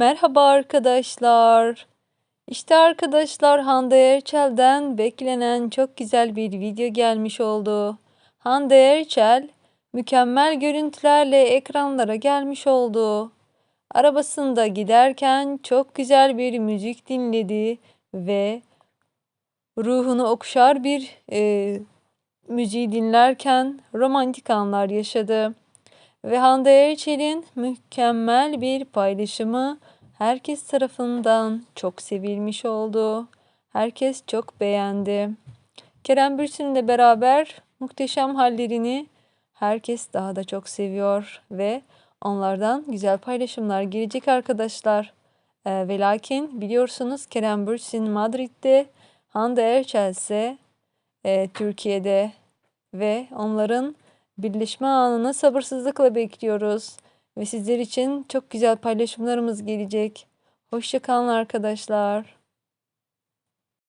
Merhaba arkadaşlar. İşte arkadaşlar Hande Erçel'den beklenen çok güzel bir video gelmiş oldu. Hande Erçel mükemmel görüntülerle ekranlara gelmiş oldu. Arabasında giderken çok güzel bir müzik dinledi ve ruhunu okşar bir e, müziği dinlerken romantik anlar yaşadı. Ve Hande Erçel'in mükemmel bir paylaşımı herkes tarafından çok sevilmiş oldu. Herkes çok beğendi. Kerem Bürsin'le beraber muhteşem hallerini herkes daha da çok seviyor ve onlardan güzel paylaşımlar gelecek arkadaşlar. Ee, ve lakin biliyorsunuz Kerem Bürsin Madrid'de, Hande Erçel ise e, Türkiye'de ve onların birleşme anını sabırsızlıkla bekliyoruz. Ve sizler için çok güzel paylaşımlarımız gelecek. Hoşçakalın arkadaşlar.